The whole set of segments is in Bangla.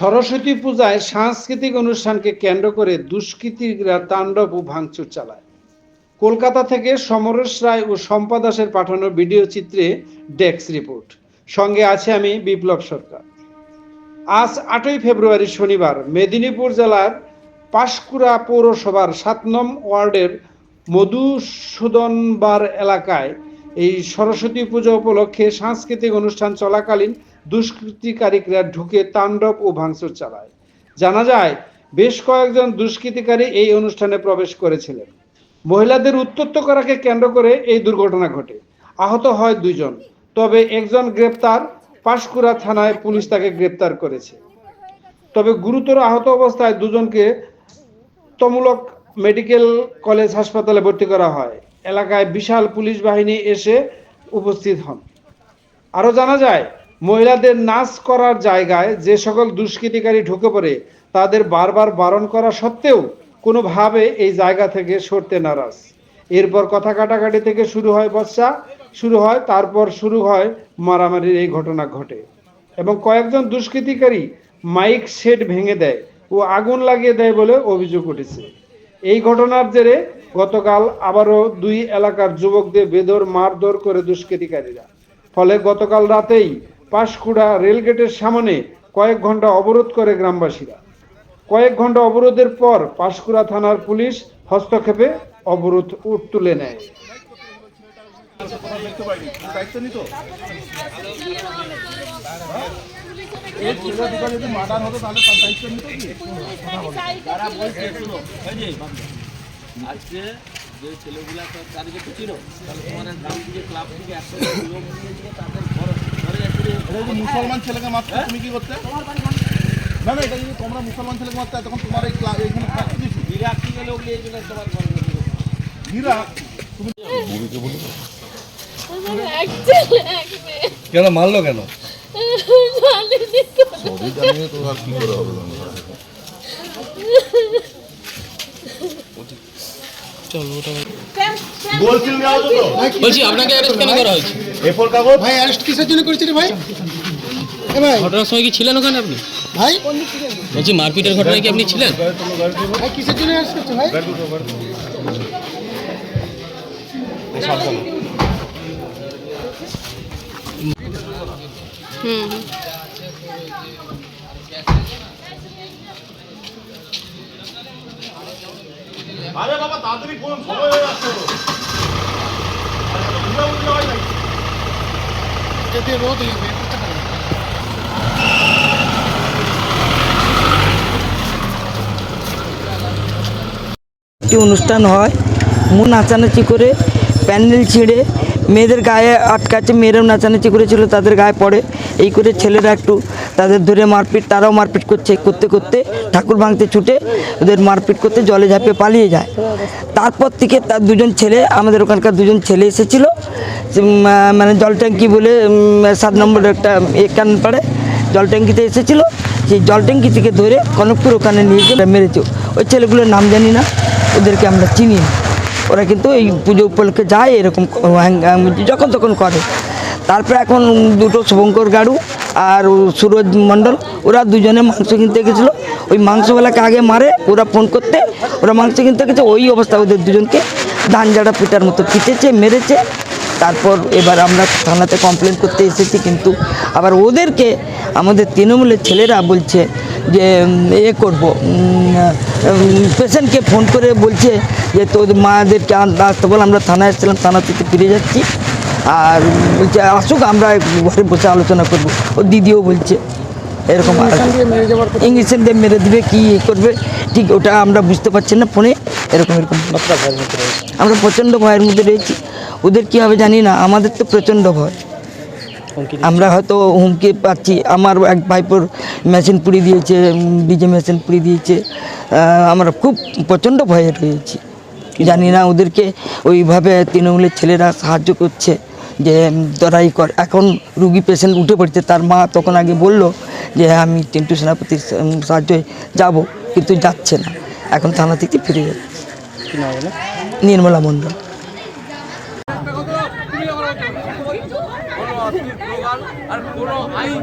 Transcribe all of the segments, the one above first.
সরস্বতী পূজায় সাংস্কৃতিক অনুষ্ঠানকে কেন্দ্র করে দুষ্কৃতীরা তাণ্ডব ও ভাঙচুর চালায়। কলকাতা থেকে সমরেশ রায় ও শম্পা দাসের পাঠানো ভিডিও চিত্রে ডেস্ক রিপোর্ট। সঙ্গে আছে আমি বিপ্লব সরকার। আজ আটই ফেব্রুয়ারি শনিবার মেদিনীপুর জেলার পাঁশকুড়া পৌরসভার সাত নম ওয়ার্ডের মধুসূদনবার এলাকায় এই সরস্বতী পুজো উপলক্ষে সাংস্কৃতিক অনুষ্ঠান চলাকালীন দুষ্কৃতিকারীরা ঢুকে তাণ্ডব ও ভাঙচুর চালায়। জানা যায়, বেশ কয়েকজন দুষ্কৃতিকারী এই অনুষ্ঠানে প্রবেশ করেছিলেন। মহিলাদের উত্তপ্ত করাকে কেন্দ্র করে এই দুর্ঘটনা ঘটে। আহত হয় দুইজন, তবে একজন গ্রেপ্তার, পাঁশকুড়া থানায় পুলিশ তাকে গ্রেপ্তার করেছে। তবে গুরুতর আহত অবস্থায় দুজনকে তমূলক মেডিকেল কলেজ হাসপাতালে ভর্তি করা হয়। এলাকায় বিশাল পুলিশ বাহিনী এসে উপস্থিত হন। আরও জানা যায় মহিলাদের নাচ করার জায়গায় যে সকল দুষ্কৃতিকারী ঢুকে পড়ে, তাদের বারবার বারণ করা সত্ত্বেও কোনোভাবে এই জায়গা থেকে সরতে নারাজ। এরপর কথা কাটাকাটি থেকে শুরু হয় বর্ষা, শুরু হয়, তারপর শুরু হয় মারামারির এই ঘটনা ঘটে এবং কয়েকজন দুষ্কৃতিকারী মাইক সেট ভেঙে দেয় ও আগুন লাগিয়ে দেয় বলে অভিযোগ উঠেছে। এই ঘটনার জেরে গতকাল আবারও দুই এলাকার যুবকদের বেদর, মারধর করে দুষ্কৃতিকারীরা। ফলে গতকাল রাতেই পাঁশকুড়া রেলগেটের সামনে কয়েক ঘণ্টা অবরোধ করে গ্রামবাসীরা। কয়েক ঘণ্টা অবরোধের পর পাশকুড়া থানার পুলিশ হস্তক্ষেপে অবরোধ তুলে নেয়। ছেলে আজকে যে ছেলেগুলা তো চারিদিকে তো তাহলে তোমাদের গ্রাম থেকে, ক্লাব থেকে একশো লোক তাদের এসে এটা যদি মুসলমান ছেলেকে মারতে তুমি কি করতে? না না এটা যদি তোমরা মুসলমান ছেলেকে মারতে তখন তোমার এই ক্লাব এখানে থাকতে দিচ্ছি বিরাট থেকে লোক নিয়ে গেলে তোমার তুমি ছেলে কেন মারলো কেন। সবই জানিয়ে তো আর কি করে হবে? বলছিল নেওয়া তো? বলছি আপনাকে অ্যারেস্ট কেন করা হয়েছে? এফোর কাগজ? ভাই অ্যারেস্ট কিসের জন্য করেছিস ভাই? এ ভাই। ঘটনার সময় কি ছিলেন ওখানে আপনি? ভাই? বলছি মারপিটের ঘটনায় কি আপনি ছিলেন? ভাই কিসের জন্য অ্যারেস্ট করছ ভাই? আরে বাবা, তাড়াতাড়ি রোদ একটি অনুষ্ঠান হয় মু নাচানাচি করে, প্যান্ডেল ছিঁড়ে, মেয়েদের গায়ে আটকাচ্ছে, মেয়েরাও নাচানাচি করেছিল, তাদের গায়ে পড়ে। এই করে ছেলেরা একটু তাদের ধরে মারপিট, তারাও মারপিট করছে, করতে করতে ঠাকুর ভাঙতে ছুটে ওদের মারপিট করতে জলে ঝাঁপে পালিয়ে যায়। তারপর থেকে তার দুজন ছেলে, আমাদের ওখানকার দুজন ছেলে এসেছিল মানে জল ট্যাঙ্কি বলে সাত নম্বর একটা এখান পাড়ে জল ট্যাঙ্কিতে এসেছিল। সেই জল ট্যাঙ্কি থেকে ধরে কনকপুর ওখানে নিয়ে গিয়ে মেরেছে। ওই ছেলেগুলোর নাম জানি না, ওদেরকে আমরা চিনি না। ওরা কিন্তু এই পুজো উপলক্ষে যায়, এরকম যখন তখন করে। তারপরে এখন দুটো শুভঙ্কর গাড়ু আর সুরজ মণ্ডল, ওরা দুজনে মাংস কিনতে গেছিল। ওই মাংসওয়ালাকে আগে মারে, ওরা ফোন করতে, ওরা মাংস কিনতে গেছে, ওই অবস্থা ওদের দুজনকে ধান জাড়া পিটার মতো পিটেছে, মেরেছে। তারপর এবার আমরা থানাতে কমপ্লেন করতে এসেছি, কিন্তু আবার ওদেরকে আমাদের তৃণমূলের ছেলেরা বলছে যে এ করব পেশেন্টকে ফোন করে বলছে যে তোদের মাদেরকে আসতে বল, আমরা থানায় এসেছিলাম, থানা থেকে ফিরে যাচ্ছি। আর বলছে, আসুক, আমরা ঘরে বসে আলোচনা করব। ও দিদিও বলছে, এরকম ইঞ্জেকশন দিয়ে মেরে দিবে, কি করবে? ঠিক, ওটা আমরা বুঝতে পারছি না ফোনে, এরকম এরকম। আমরা প্রচণ্ড ভয়ের মধ্যে রয়েছি। ওদের কী হবে জানি না, আমাদের তো প্রচণ্ড ভয়। আমরা হয়তো হুমকি পাচ্ছি। আমার এক ভাইপোর মেশিন পুড়িয়ে দিয়েছে, ডিজে মেশিন পুড়িয়ে দিয়েছে। আমরা খুব প্রচণ্ড ভয়ে রয়েছি। জানি না ওদেরকে ওইভাবে তৃণমূলের ছেলেরা সাহায্য করছে। যে দরাই তোরাই কর এখন রুগী পেশেন্ট উঠে পড়ছে তার মা তখন আগে বলল যে হ্যাঁ, আমি টিন্টু সেনাপতির সাহায্যে যাব কিন্তু যাচ্ছে না এখন থানা থেকে ফিরে যাচ্ছে নির্মলা মণ্ডল আর কোনো আইন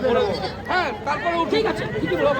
হ্যাঁ? হ্যাঁ, আমি এটা বলে দেবো। হ্যাঁ তারপরে ঠিক আছে ঠিকই বলো